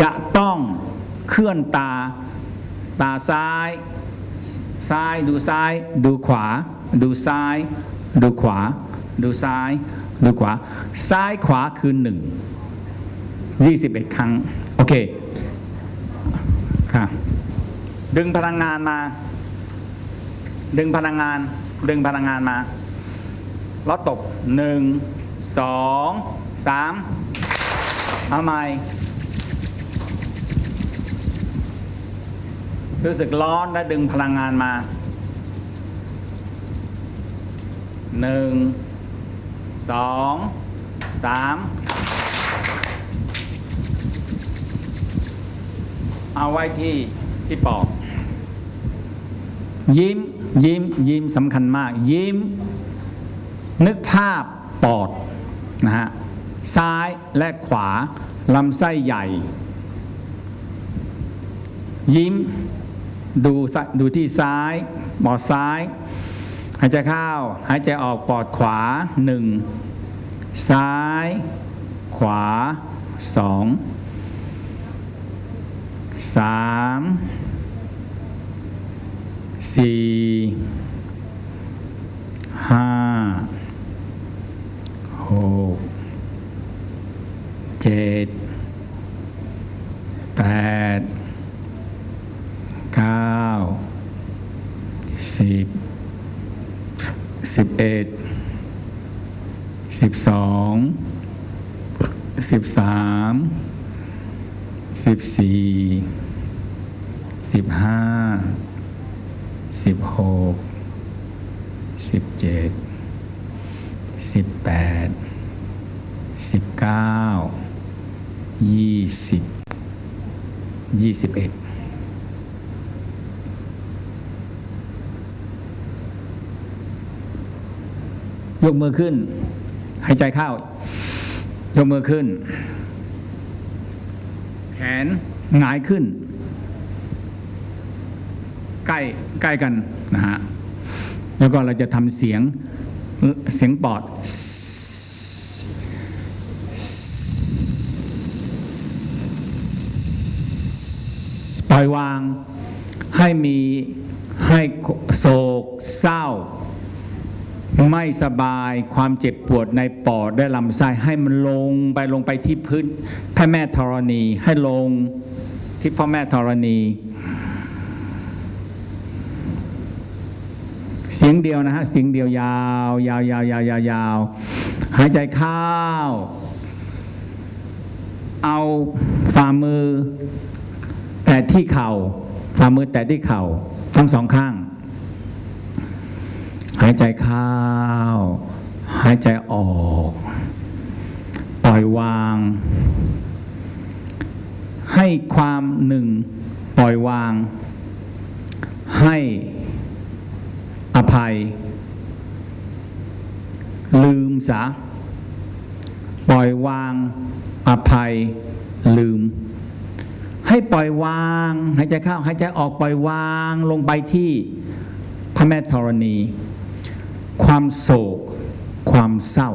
จะต้องเคลื่อนตา ตาซ้าย ซ้ายดูซ้าย ดูขวา ดูซ้าย ดูขวา ดูซ้าย ดูขวา ซ้ายขวาคือหนึ่งยี่สิบเอ็ดครั้ง โอเคค่ะดึงพลังงานมา ดึงพลังงาน ดึงพลังงานมาแล้วตบหนึ่งสองสามเอาใหม่ รู้สึกร้อนและดึงพลังงานมาหนึ่งสองสามเอาไว้ที่ที่ปอกยิ้มยิ้มยิ้มสำคัญมาก ยิ้ม นึกภาพปอดนะฮะซ้ายและขวาลำไส้ใหญ่ ยิ้ม ดูดูที่ซ้ายปอดซ้าย หายใจเข้า หายใจออกปอดขวาหนึ่งซ้าย ขวาสองสามสี่ห้าหกเจ็ดแปดเก้าสิบ สิบเอ็ดสิบสองสิบสามสิบสี่สิบห้าสิบหกสิบเจ็ดสิบแปดสิบเก้ายี่สิบยี่สิบเอ็ด ยกมือขึ้น หายใจเข้า ยกมือขึ้น แขนหงายขึ้น ใกล้ใกล้กันนะฮะ แล้วก็เราจะทำเสียงเสียงปอด ปล่อยวางให้มีให้โศกเศร้า ไม่สบายความเจ็บปวดในปอดและลำไส้ให้มันลงไปลงไปที่พื้นพระแม่ธรณีให้ลงที่พ่อแม่ธรณี เสียงเดียวนะฮะเสียงเดียวยาวยาวยาวยาวยาวยาวหายใจเข้าเอาฝ่ามือ แตะที่เข่าฝ่ามือแตะที่เข่าทั้งสองข้าง หายใจเข้า หายใจออก ปล่อยวาง ให้ความหนึ่ง ปล่อยวาง ให้อภัย ลืมซะปล่อยวาง อภัย ลืม ให้ปล่อยวางหายใจเข้าหายใจออกปล่อยวางลงไปที่พระแม่ธรณี ความโศก ความเศร้า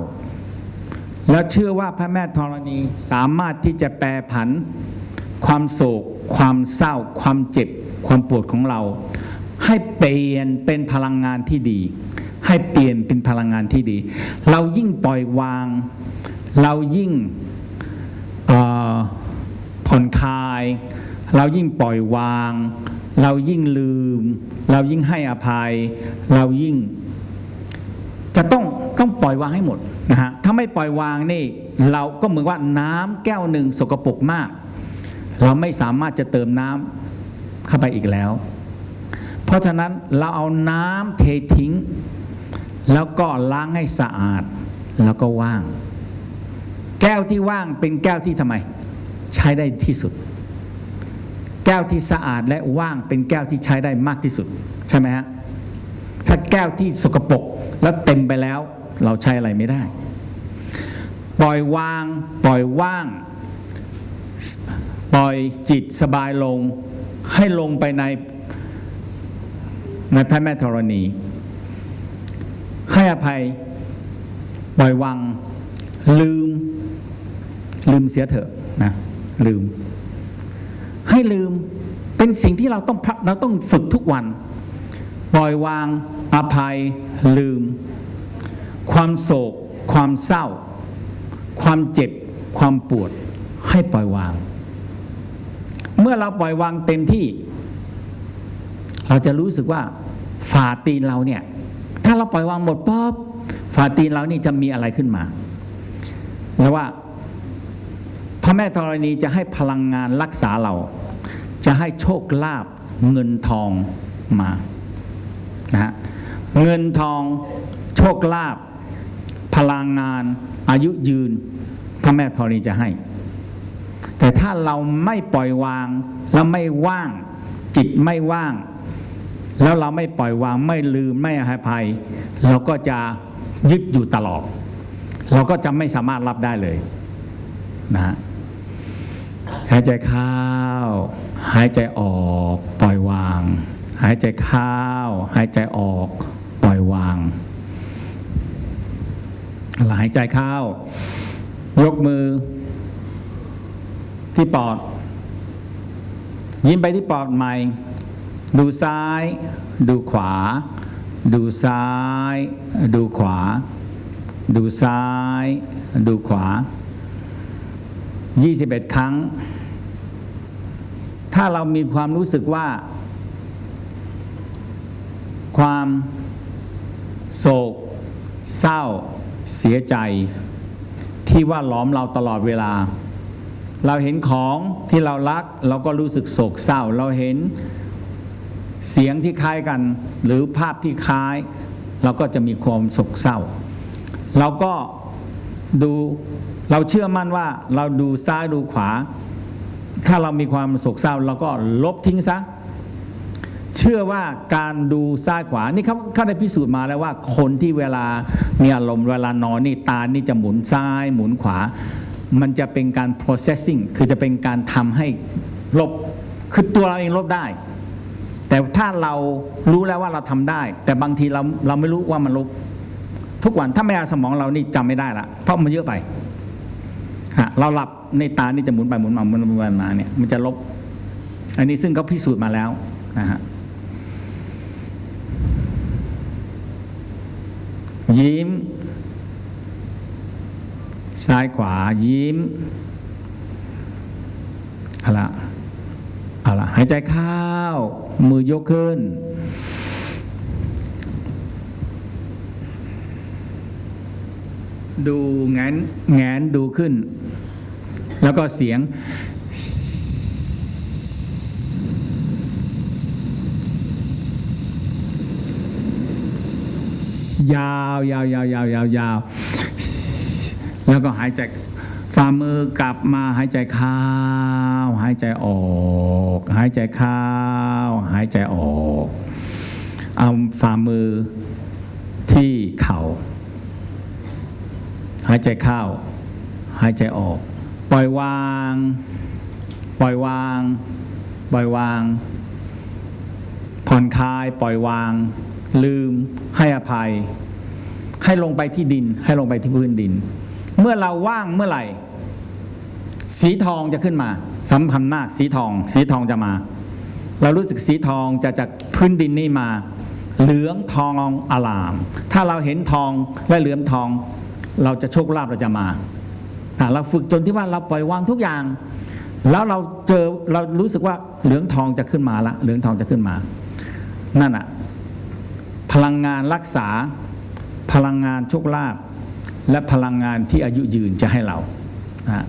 แล้วเชื่อว่าพระแม่ธรณีสามารถที่จะแปรผัน ความโศก ความเศร้า ความเจ็บ ความปวดของเรา ให้เปลี่ยนเป็นพลังงานที่ดี ให้เปลี่ยนเป็นพลังงานที่ดี เรายิ่งปล่อยวาง เรายิ่งผ่อนคลาย เรายิ่งปล่อยวาง เรายิ่งลืม เรายิ่งให้อภัย เรายิ่ง จะต้องต้องปล่อยวางให้หมดนะฮะถ้าไม่ปล่อยวางนี่เราก็เหมือนว่าน้ำแก้วหนึ่งสกปรกมาก เราไม่สามารถจะเติมน้ำเข้าไปอีกแล้ว เพราะฉะนั้นเราเอาน้ำเททิ้ง แล้วก็ล้างให้สะอาดแล้วก็ว่าง แก้วที่ว่างเป็นแก้วที่ทำไม ใช้ได้ที่สุด แก้วที่สะอาดและว่างเป็นแก้วที่ใช้ได้มากที่สุด ใช่ไหมฮะ ถ้าแก้วที่สกปรกแล้วเต็มไปแล้ว เราใช้อะไรไม่ได้ ปล่อยวาง ปล่อยว่าง ปล่อยจิตสบายลง ให้ลงไปในในพระแม่ธรณี ให้อภัย ปล่อยวาง ลืม ลืมเสียเถอะนะลืม ให้ลืมเป็นสิ่งที่เราต้องเราต้องฝึกทุกวัน อยวาง อภัย ลืม ความโศก ความเศร้า ความเจ็บ ความปวด ให้ปล่อยวาง เมื่อเราปล่อยวางเต็มที่ เราจะรู้สึกว่าฝ่าตีนเราเนี่ย ถ้าเราปล่อยวางหมดปั๊บฝ่าตีนเรานี่จะมีอะไรขึ้นมาแปลว่า พระแม่ธรณีจะให้พลังงานรักษาเรา จะให้โชคลาภเงินทองมา นะฮะเงินทองโชคลาภพลังงาน อายุยืน พระแม่ธรณีจะให้ แต่ถ้าเราไม่ปล่อยวาง แล้วไม่ว่าง จิตไม่ว่าง แล้วเราไม่ปล่อยวางไม่ลืมไม่อภัย เราก็จะยึดอยู่ตลอด เราก็จะไม่สามารถรับได้เลยนะฮะหายใจเข้า หายใจออก ปล่อยวาง หายใจเข้าหายใจออกปล่อยวางหายใจเข้ายกมือ ที่ปอด ยิ้มไปที่ปอดใหม่ ดูซ้าย ดูขวา ดูซ้าย ดูขวา ดูซ้าย ดูขวา 21 ครั้ง ถ้าเรามีความรู้สึกว่า ความโศก เศร้า เสียใจ ที่ว่าล้อมเราตลอดเวลา เราเห็นของที่เรารักเราก็รู้สึกโศกเศร้า เราเห็นเสียงที่คล้ายกัน หรือภาพที่คล้าย เราก็จะมีความโศกเศร้า เราก็ดูเราเชื่อมั่นว่าเราดูซ้ายดูขวา ถ้าเรามีความโศกเศร้าเราก็ลบทิ้งซะ เชื่อว่าการดูซ้ายขวานี่เขาเขาได้พิสูจน์มาแล้วว่าคนที่เวลามีอารมณ์เวลานอนนี่ตานี่จะหมุนซ้ายหมุนขวา มันจะเป็นการ processing คือจะเป็นการทำให้ลบคือตัวเราเองลบได้ แต่ถ้าเรารู้แล้วว่าเราทำได้ แต่บางทีเราเราไม่รู้ว่ามันลบทุกวันถ้าไม่เอาสมองเรานี่จำไม่ได้ละเพราะมันเยอะไปฮะเราหลับในตานี่จะหมุนไปหมุนมาหมุนไปหมุนมาเนี่ยมันจะลบ อันนี้ซึ่งเขาพิสูจน์มาแล้วนะฮะ ยิ้ม ซ้ายขวายิ้มเอาละเอาละหายใจเข้า มือยกขึ้น ดูแงนแงนดูขึ้น แล้วก็เสียง ยาวยาวยาวยาวยาวยาวแล้วก็หายใจฝ่ามือกลับมาหายใจเข้าหายใจออก หายใจเข้าหายใจออกเอาฝ่ามือที่เข่าหายใจเข้าหายใจออก ปล่อยวาง ปล่อยวาง ปล่อยวาง ผ่อนคลายปล่อยวาง ลืมให้อภัย ให้ลงไปที่ดิน ให้ลงไปที่พื้นดิน เมื่อเราว่างเมื่อไหร่ สีทองจะขึ้นมาสำคัญมากสีทอง สีทองจะมา เรารู้สึกสีทองจะจากพื้นดินนี่มา เหลืองทองอลาม ถ้าเราเห็นทองและเหลืองทอง เราจะโชคลาภเราจะมาเราฝึกจนที่ว่าเราปล่อยวางทุกอย่าง แล้วเราเจอเรารู้สึกว่าเหลืองทองจะขึ้นมาละเหลืองทองจะขึ้นมา นั่นอะ พลังงานรักษา พลังงานโชคลาภและพลังงานที่อายุยืนจะให้เรานะ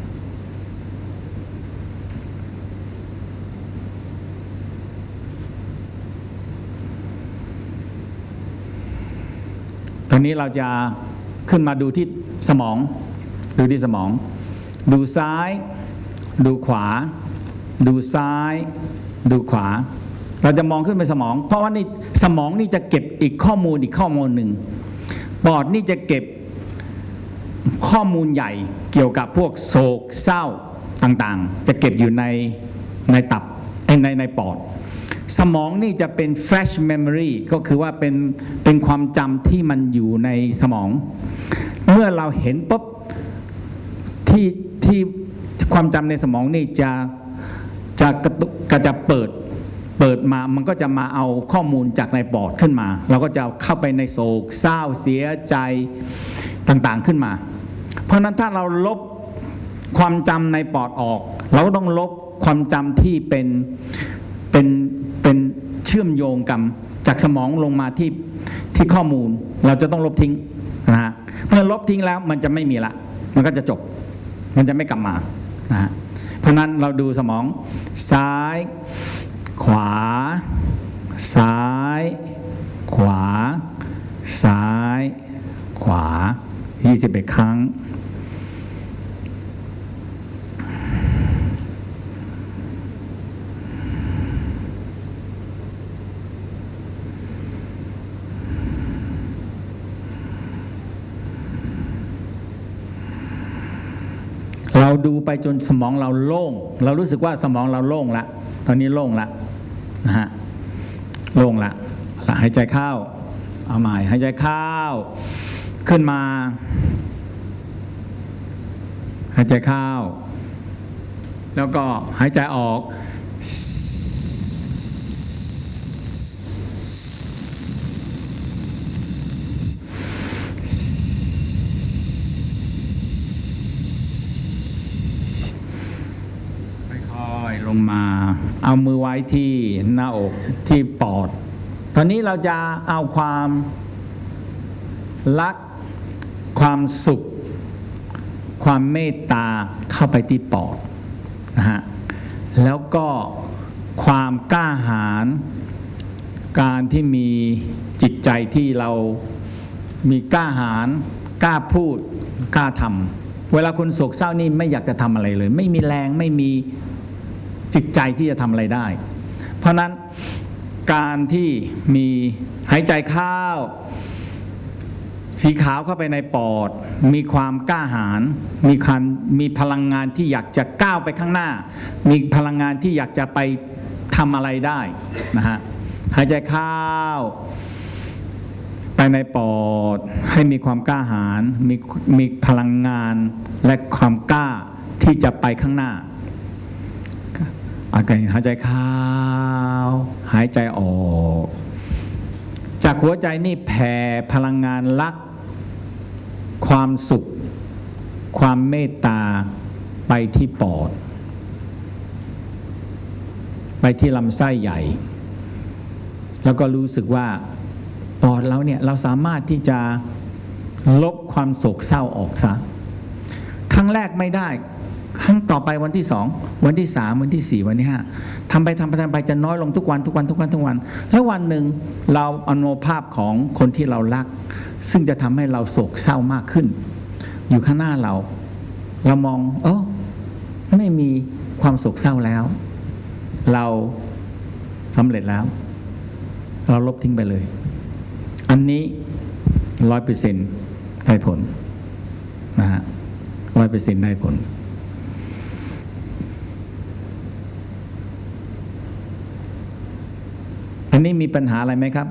ตอนนี้เราจะขึ้นมาดูที่สมอง ดูที่สมอง ดูซ้าย ดูขวา ดูซ้าย ดูขวา เราจะมองขึ้นไปสมอง เพราะว่านี่สมองนี่จะเก็บอีกข้อมูลอีกข้อมูลหนึ่งปอดนี่จะเก็บข้อมูลใหญ่เกี่ยวกับพวกโศกเศร้าต่างๆ จะเก็บอยู่ในในตับในในปอด สมองนี่จะเป็น fresh memory ก็คือว่าเป็นเป็นความจำที่มันอยู่ในสมอง เมื่อเราเห็นปุ๊บที่ที่ความจำในสมองนี่จะจะกระตุกก็จะเปิด เปิดมามันก็จะมาเอาข้อมูลจากในปอดขึ้นมา เราก็จะเข้าไปในโศกเศร้าเสียใจต่างๆขึ้นมา เพราะนั้นถ้าเราลบความจำในปอดออก เราก็ต้องลบความจำที่เป็นเป็นเป็นเชื่อมโยงกันจากสมองลงมาที่ที่ข้อมูล เราจะต้องลบทิ้งนะฮะเพราะนั้นลบทิ้งแล้วมันจะไม่มีละ มันก็จะจบ มันจะไม่กลับมานะฮะเพราะนั้นเราดูสมองซ้าย ขวา ซ้าย ขวา ซ้าย ขวา 21 ครั้ง เราดูไปจนสมองเราโล่ง เรารู้สึกว่าสมองเราโล่งละ ตอนนี้โล่งละ นะฮะลงละละหายใจเข้า เอาใหม่หายใจเข้า ขึ้นมา หายใจเข้า แล้วก็หายใจออก ค่อยๆ ลงมา เอามือไว้ที่หน้าอกที่ปอด ตอนนี้เราจะเอาความรัก ความสุข ความเมตตาเข้าไปที่ปอดนะฮะแล้วก็ความกล้าหาญการที่มีจิตใจที่เรามีกล้าหาญกล้าพูดกล้าทำเวลาคนโศกเศร้านี่ไม่อยากจะทำอะไรเลย ไม่มีแรงไม่มี จิตใจที่จะทำอะไรได้ เพราะนั้นการที่มีหายใจเข้าสีขาวเข้าไปในปอด มีความกล้าหาญมีความมีพลังงานที่อยากจะก้าวไปข้างหน้า มีพลังงานที่อยากจะไปทำอะไรได้นะฮะหายใจเข้าไปในปอดให้มีความกล้าหาญมีมีพลังงานและความกล้าที่จะไปข้างหน้า อาการหายใจเข้าหายใจออก จากหัวใจนี่แผ่พลังงานรัก ความสุข ความเมตตาไปที่ปอด ไปที่ลำไส้ใหญ่ แล้วก็รู้สึกว่าปอดเราเนี่ยเราสามารถที่จะลบความโศกเศร้าออกซะครั้งแรกไม่ได้ ครั้งต่อไปวันที่สองวันที่สามวันที่สี่วันที่ห้าทำไปทำไปทำไปจะน้อยลงทุกวันทุกวันทุกวันทุกวัน แล้ววันหนึ่งเราอนุภาพของคนที่เรารัก ซึ่งจะทำให้เราโศกเศร้ามากขึ้น อยู่ข้างหน้าเรา เรามองเออไม่มีความโศกเศร้าแล้ว เราสำเร็จแล้ว เราลบทิ้งไปเลย อันนี้ร้อยเปอร์เซ็นต์ได้ผลนะฮะร้อยเปอร์เซ็นต์ได้ผล อันนี้มีปัญหาอะไรไหมครับ